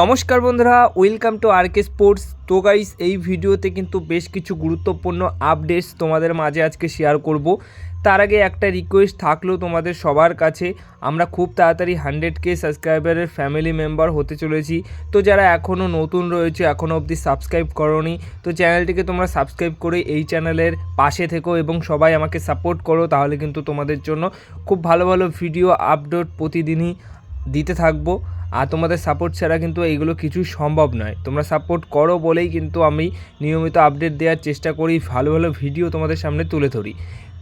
নমস্কার বন্ধুরা welcome to R K sports তো গাইস এই ভিডিওতে কিন্তু বেশ কিছু গুরুত্বপূর্ণ আপডেটস তোমাদের মাঝে আজকে শেয়ার করব। তার আগে একটা রিকোয়েস্ট থাকলেও তোমাদের সবার কাছে। আমরা খুব তাড়াতাড়ি হান্ড্রেড কে সাবস্ক্রাইবারের ফ্যামিলি মেম্বার হতে চলেছি। তো যারা এখনও নতুন রয়েছে এখনও অবধি সাবস্ক্রাইব করনি, তো চ্যানেলটিকে তোমরা সাবস্ক্রাইব করে এই চ্যানেলের পাশে থেকো এবং সবাই আমাকে সাপোর্ট করো, তাহলে কিন্তু তোমাদের জন্য খুব ভালো ভালো ভিডিও আপডেট প্রতিদিনই দিতে থাকব। আর তোমাদের সাপোর্ট ছাড়া কিন্তু এইগুলো কিছুই সম্ভব নয়। তোমরা সাপোর্ট করো বলেই কিন্তু আমি নিয়মিত আপডেট দেওয়ার চেষ্টা করি, ভালো ভালো ভিডিও তোমাদের সামনে তুলে ধরি।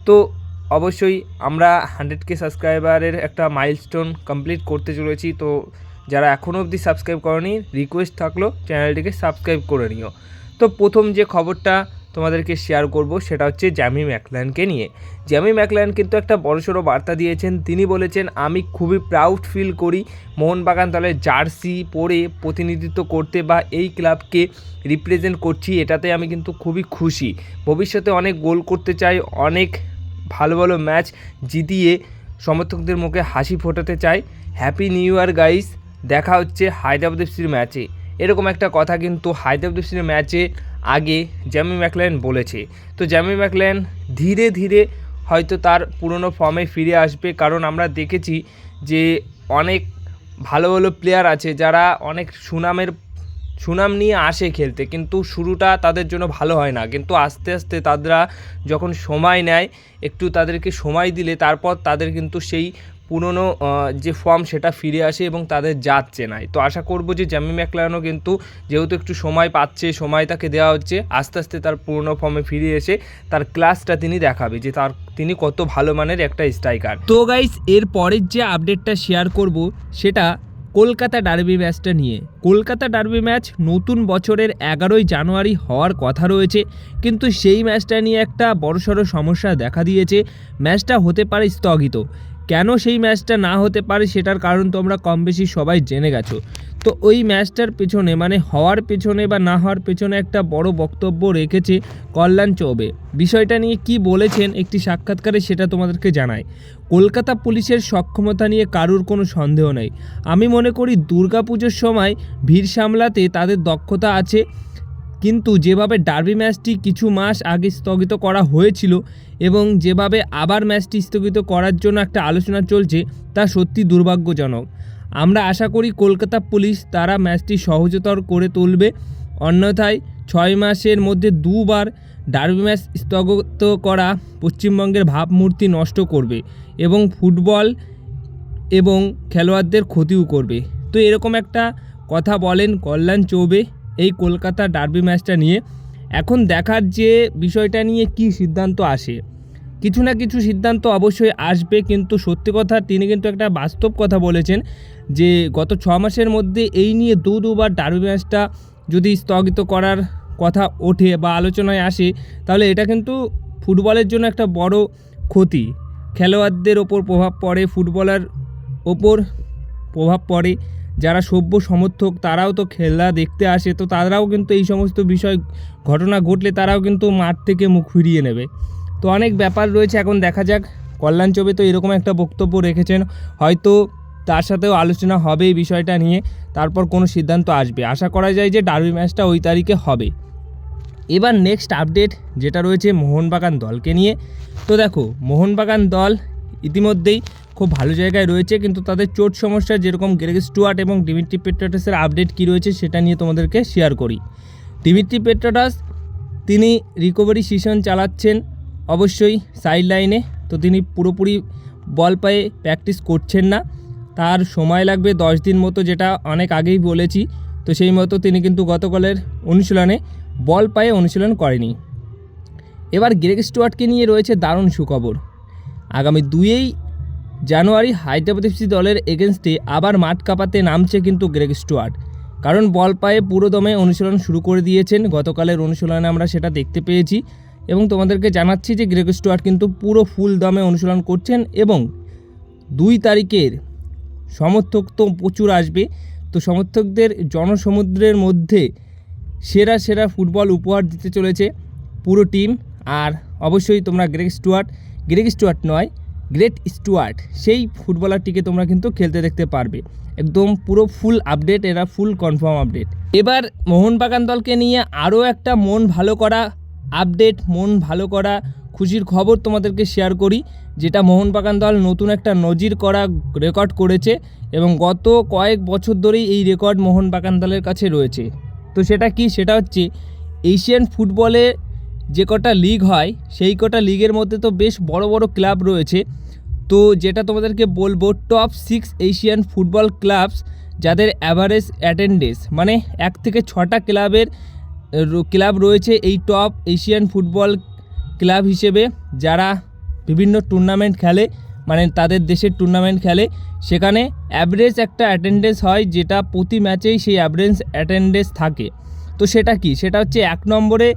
তো অবশ্যই আমরা হান্ড্রেড কে সাবস্ক্রাইবারের একটা মাইলস্টোন কমপ্লিট করতে চলেছি। তো যারা এখনও অবধি সাবস্ক্রাইব করনি রিকোয়েস্ট থাকল চ্যানেলটিকে সাবস্ক্রাইব করে নিও। তো প্রথম যে খবরটা তোমাদেরকে শেয়ার করব, সেটা হচ্ছে জ্যামি ম্যাকল্যানকে নিয়ে। জ্যামি ম্যাকল্যান কিন্তু একটা বড়সড় বার্তা দিয়েছেন। তিনি বলেছেন, আমি খুবই প্রাউড ফিল করি মোহনবাগান দলের জার্সি পরে প্রতিনিধিত্ব করতে বা এই ক্লাবকে রিপ্রেজেন্ট করছি। এটাতে আমি কিন্তু খুবই খুশি। ভবিষ্যতে অনেক গোল করতে চাই, অনেক ভালো ভালো ম্যাচ জিতিয়ে সমর্থকদের মুখে হাসি ফোটাতে চাই। হ্যাপি নিউ ইয়ার গাইস দেখা হচ্ছে হায়দ্রাবাদ এফসির ম্যাচে এরকম একটা কথা কিন্তু হায়দ্রাবাদ এফসির ম্যাচে আগে জ্যামি ম্যাকলেন বলেছে। তো জ্যামি ম্যাকলেন ধীরে ধীরে হয়তো তার পুরনো ফর্মে ফিরে আসবে। কারণ আমরা দেখেছি যে অনেক ভালো ভালো প্লেয়ার আছে যারা অনেক সুনামের, সুনাম নিয়ে আসে খেলতে। কিন্তু শুরুটা তাদের জন্য ভালো হয় না। কিন্তু আস্তে আস্তে তারা যখন সময় নেয়, একটু তাদেরকে সময় দিলে, তারপর তাদের কিন্তু সেই পুরনো যে ফর্ম সেটা ফিরে আসে এবং তাদের জাত চেনায় তো আশা করব যে জ্যামি ম্যাকলানও কিন্তু যেহেতু একটু সময় পাচ্ছে, সময় তাকে দেওয়া হচ্ছে, আস্তে আস্তে তার পুরনো ফর্মে ফিরে এসে তার ক্লাসটা তিনি দেখাবে যে তার, তিনি কত ভালো মানের একটা স্ট্রাইকার তো গাইস এর পরের যে আপডেটটা শেয়ার করব, সেটা কলকাতা ডার্বি ম্যাচটা নিয়ে। কলকাতা ডার্বি ম্যাচ নতুন বছরের এগারোই জানুয়ারি হওয়ার কথা রয়েছে, কিন্তু সেই ম্যাচটা নিয়ে একটা বড়সড় সমস্যা দেখা দিয়েছে। ম্যাচটা হতে পারে স্থগিত। কেন সেই ম্যাচটা না হতে পারে সেটার কারণ তোমরা কম বেশি সবাই জেনে গেছো। তো ওই ম্যাচটার পেছনে মানে হওয়ার পেছনে বা না হওয়ার পেছনে একটা বড় বক্তব্য রেখেছে কল্যাণ চৌবে। বিষয়টা নিয়ে কি বলেছেন একটি সাক্ষাৎকারে সেটা তোমাদেরকে জানায় কলকাতা পুলিশের সক্ষমতা নিয়ে কারুর কোনো সন্দেহ নেই। আমি মনে করি দুর্গাপুজোর সময় ভিড় সামলাতে তাদের দক্ষতা আছে। কিন্তু যেভাবে ডার্বি ম্যাচটি কিছু মাস আগে স্থগিত করা হয়েছিল এবং যেভাবে আবার ম্যাচটি স্থগিত করার জন্য একটা আলোচনা চলছে, তা সত্যি দুর্ভাগ্যজনক। আমরা আশা করি কলকাতা পুলিশ তারা ম্যাচটি সহজতর করে তুলবে। অন্যথায় ছয় মাসের মধ্যে দুবার ডার্বি ম্যাচ স্থগিত করা পশ্চিমবঙ্গের ভাবমূর্তি নষ্ট করবে এবং ফুটবল এবং খেলোয়াড়দের ক্ষতিও করবে। তো এরকম একটা কথা বলেন কল্যাণ চৌবে। এই কলকাতা ডার্বি ম্যাচটা নিয়ে। এখন দেখার যে বিষয়টা নিয়ে কি সিদ্ধান্ত আসে, কিছু না কিছু সিদ্ধান্ত অবশ্যই আসবে, কিন্তু সত্যি কথা তিনি কিন্তু একটা বাস্তব কথা বলেছেন যে গত ছ মাসের মধ্যে এই নিয়ে দু দুবার ডার্বি ম্যাচটা যদি স্থগিত করার কথা ওঠে বা আলোচনায় আসে, তাহলে এটা কিন্তু ফুটবলের জন্য একটা বড় ক্ষতি। খেলোয়াড়দের ওপর প্রভাব পড়ে, ফুটবলার ওপর প্রভাব পড়ে। যারা সভ্য সমর্থক, তারাও তো খেলা দেখতে আসে, তো তারাও কিন্তু এই সমস্ত বিষয়, ঘটনা ঘটলে তারাও কিন্তু মাঠ থেকে মুখ ফিরিয়ে নেবে। তো অনেক ব্যাপার রয়েছে, এখন দেখা যাক। কল্যাণ চবে তো এরকম একটা বক্তব্য রেখেছেন, হয়তো তার সাথেও আলোচনা হবে এই বিষয়টা নিয়ে, তারপর কোনো সিদ্ধান্ত আসবে। আশা করা যায় যে ডার্বি ম্যাচটা ওই তারিখে হবে। এবার নেক্সট আপডেট যেটা রয়েছে মোহনবাগান দলকে নিয়ে। তো দেখো, মোহনবাগান দল ইতিমধ্যেই খুব ভালো জায়গায় রয়েছে, কিন্তু তাদের চোট সমস্যা যেরকম গ্রেগ স্টুয়ার্ট এবং ডিমিট্রি পেট্রাটাসের আপডেট কী রয়েছে সেটা নিয়ে তোমাদেরকে শেয়ার করি। ডিমিট্রি পেট্রাটাস, তিনি রিকভারি সেশন চালাচ্ছেন অবশ্যই সাইড লাইনে তো তিনি পুরোপুরি বল পায়ে প্র্যাকটিস করছেন না। তার সময় লাগবে দশ দিন মতো, যেটা অনেক আগেই বলেছি, তো সেই মতো তিনি কিন্তু গতকালের অনুশীলনে বল পায়ে অনুশীলন করেনি। এবার গ্রেগ স্টুয়ার্টকে নিয়ে রয়েছে দারুণ সুখবর। আগামী দুইয়েই জানুয়ারি হায়দ্রাবাদ এফসি দলের এগেনস্টে আবার মাঠ কাঁপাতে নামছে কিন্তু গ্রেগ স্টুয়ার্ট। কারণ বল পায়ে পুরো দমে অনুশীলন শুরু করে দিয়েছেন। গতকালের অনুশীলনে আমরা সেটা দেখতে পেয়েছি এবং তোমাদেরকে জানাচ্ছি যে গ্রেগ স্টুয়ার্ট কিন্তু পুরো ফুল দমে অনুশীলন করছেন এবং দুই তারিখের সমর্থক তো প্রচুর আসবে। তো সমর্থকদের জনসমুদ্রের মধ্যে সেরা সেরা ফুটবল উপহার দিতে চলেছে পুরো টিম। আর অবশ্যই তোমরা গ্রেগ স্টুয়ার্ট গ্রেগ স্টুয়ার্ট নয় গ্রেট স্টুয়ার্ট, সেই ফুটবলারটিকে তোমরা কিন্তু খেলতে দেখতে পারবে। একদম পুরো ফুল আপডেট, এরা ফুল কনফার্ম আপডেট। এবার মোহনবাগান দলকে নিয়ে আরও একটা মন ভালো করা আপডেট, মন ভালো করা খুশির খবর তোমাদেরকে শেয়ার করি, যেটা মোহনবাগান দল নতুন একটা নজির করা রেকর্ড করেছে এবং গত কয়েক বছর ধরেই এই রেকর্ড মোহনবাগান দলের কাছে রয়েছে। তো সেটা কি? সেটা হচ্ছে এশিয়ান ফুটবলে যে কটা লিগ হয়, সেই কটা লিগের মধ্যে তো বেশ বড় বড় ক্লাব রয়েছে। তো যেটা তোমাদেরকে বলব top six Asian football clubs যাদের অ্যাভারেজ অ্যাটেন্ডেন্স মানে এক থেকে ছটা ক্লাবের ক্লাব রয়েছে এই টপ এশিয়ান ফুটবল ক্লাব হিসেবে, যারা বিভিন্ন টুর্নামেন্ট খেলে মানে তাদের দেশের টুর্নামেন্ট খেলে। সেখানে অ্যাভারেজ একটা অ্যাটেন্ডেন্স হয় যেটা প্রতি ম্যাচেই সেই অ্যাভারেজ অ্যাটেন্ডেন্স থাকে। তো সেটা কি? সেটা হচ্ছে এক নম্বরে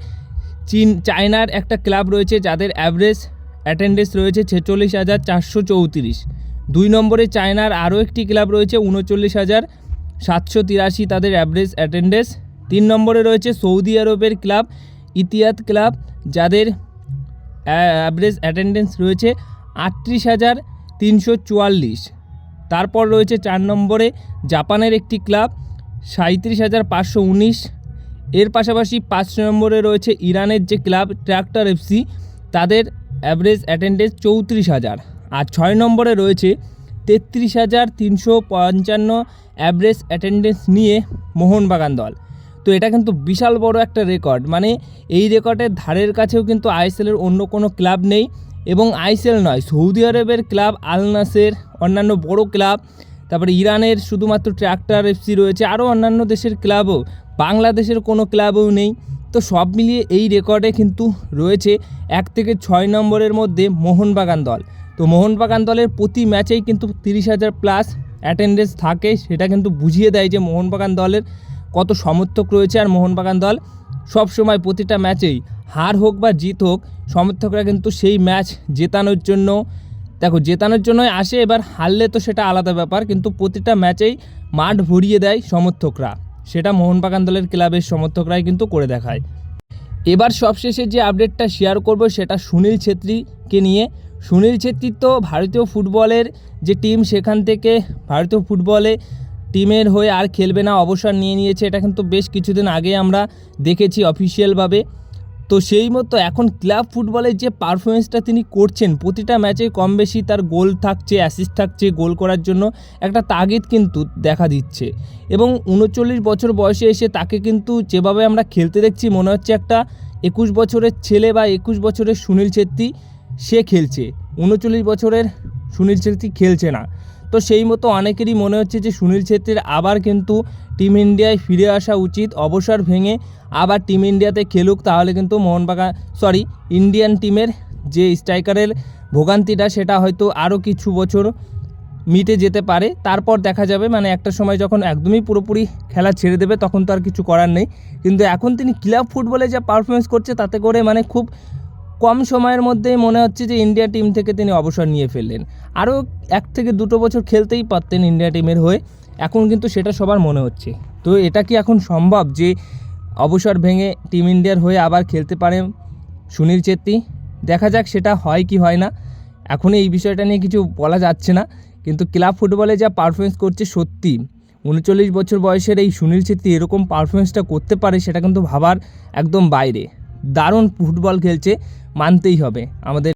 চীন, চায়নার একটা ক্লাব রয়েছে যাদের অ্যাভারেজ অ্যাটেন্ডেন্স রয়েছে ছেচল্লিশ হাজার চারশো চৌত্রিশ। দুই নম্বরে চায়নার আরও একটি ক্লাব রয়েছে উনচল্লিশ হাজার সাতশো তিরাশি তাদের অ্যাভারেজ অ্যাটেন্ডেন্স তিন নম্বরে রয়েছে সৌদি আরবের ক্লাব ইতিহাদ ক্লাব, যাদের অ্যাভারেজ অ্যাটেন্ডেন্স রয়েছে আটত্রিশ হাজার তিনশো চুয়াল্লিশ। তারপর রয়েছে চার নম্বরে জাপানের একটি ক্লাব সাঁত্রিশ হাজার পাঁচশো উনিশ। এর পাশাপাশি পাঁচ নম্বরে রয়েছে ইরানের যে ক্লাব ট্র্যাক্টর এফসি, তাদের অ্যাভারেজ অ্যাটেন্ডেন্স চৌত্রিশ হাজার। আর ছয় নম্বরে রয়েছে তেত্রিশ হাজার তিনশো পঞ্চান্ন অ্যাভারেজ অ্যাটেন্ডেন্স নিয়ে মোহনবাগান দল। তো এটা কিন্তু বিশাল বড় একটা রেকর্ড মানে এই রেকর্ডের ধারের কাছেও কিন্তু আইএসএলের অন্য কোনো ক্লাব নেই এবং আইএসএল নয় সৌদি আরবের ক্লাব আল নাসের অন্যান্য বড় ক্লাব তারপরে ইরানের শুধুমাত্র ট্র্যাক্টর এফসি রয়েছে, আরও অন্যান্য দেশের ক্লাবও বাংলাদেশের কোনো ক্লাবও নেই। তো সব মিলিয়ে এই রেকর্ডে কিন্তু রয়েছে এক থেকে ছয় নম্বরের মধ্যে মোহনবাগান দল। তো মোহনবাগান দলের প্রতি ম্যাচেই কিন্তু তিরিশ হাজার প্লাস অ্যাটেন্ডেন্স থাকে, সেটা কিন্তু বুঝিয়ে দেয় যে মোহনবাগান দলের কত সমর্থক রয়েছে আর মোহনবাগান দল সব সময় প্রতিটা ম্যাচেই হার হোক বা জিত হোক, সমর্থকরা কিন্তু সেই ম্যাচ জেতানোর জন্য, দেখো জেতানোর জন্যই আসে, এবার হারলে তো সেটা আলাদা ব্যাপার, কিন্তু প্রতিটা ম্যাচেই মাঠ ভরিয়ে দেয় সমর্থকরা। সেটা মোহনবাগান দলের ক্লাবের সমর্থকরাই কিন্তু করে দেখায়। এবার সবশেষে যে আপডেটটা শেয়ার করব সেটা সুনীল ছেত্রীকে নিয়ে। সুনীল ছেত্রী তো ভারতীয় ফুটবলের যে টিম সেখান থেকে ভারতীয় ফুটবলে টিমের হয়ে আর খেলবে না, অবসর নিয়ে নিয়েছে। এটা কিন্তু বেশ কিছুদিন আগে আমরা দেখেছি অফিসিয়ালভাবে তো সেই মতো এখন ক্লাব ফুটবলে যে পারফরমেন্সটা তিনি করছেন, প্রতিটা ম্যাচে কম বেশি তার গোল থাকছে অ্যাসিস্ট থাকছে গোল করার জন্য একটা তাগিদ কিন্তু দেখা দিচ্ছে। এবং উনচল্লিশ বছর বয়সে এসে তাকে কিন্তু যেভাবে আমরা খেলতে দেখছি, মনে হচ্ছে একটা একুশ বছরের ছেলে বা একুশ বছরের সুনীল ছেত্রী সে খেলছে। উনচল্লিশ বছরের সুনীল ছেত্রী খেলছে না। তো সেই মতো অনেকেরই মনে হচ্ছে যে সুনীল ছেত্রীর আবার কিন্তু টিম ইন্ডিয়ায় ফিরে আসা উচিত, অবসর ভেঙে আবার টিম ইন্ডিয়াতে খেলুক, তাহলে কিন্তু মোহনবাগান সরি ইন্ডিয়ান টিমের যে স্ট্রাইকারের ভোগান্তিটা, সেটা হয়তো আরও কিছু বছর মিটে যেতে পারে। তারপর দেখা যাবে মানে একটা সময় যখন একদমই পুরোপুরি খেলা ছেড়ে দেবে, তখন তো আর কিছু করার নেই। কিন্তু এখন তিনি ক্লাব ফুটবলে যা পারফরমেন্স করছে, তাতে করে মানে খুব কম সময়ের মধ্যেই মনে হচ্ছে যে ইন্ডিয়া টিম থেকে তিনি অবসর নিয়ে ফেললেন। আরও এক থেকে দুটো বছর খেলতেই পারতেন ইন্ডিয়া টিমের হয়ে। এখন কিন্তু সেটা সবার মনে হচ্ছে। তো এটা কি এখন সম্ভব যে অবসর ভেঙে টিম ইন্ডিয়ার হয়ে আবার খেলতে পারে সুনীল ছেত্রী দেখা যাক সেটা হয় কি হয় না। এখন এই বিষয়টা নিয়ে কিছু বলা যাচ্ছে না, কিন্তু ক্লাব ফুটবলে যা পারফরমেন্স করছে সত্যি। উনচল্লিশ বছর বয়সের এই সুনীল ছেত্রী এরকম পারফরমেন্সটা করতে পারে সেটা কিন্তু ভাবার একদম বাইরে। দারুণ ফুটবল খেলছে, মানতেই হবে। আমাদের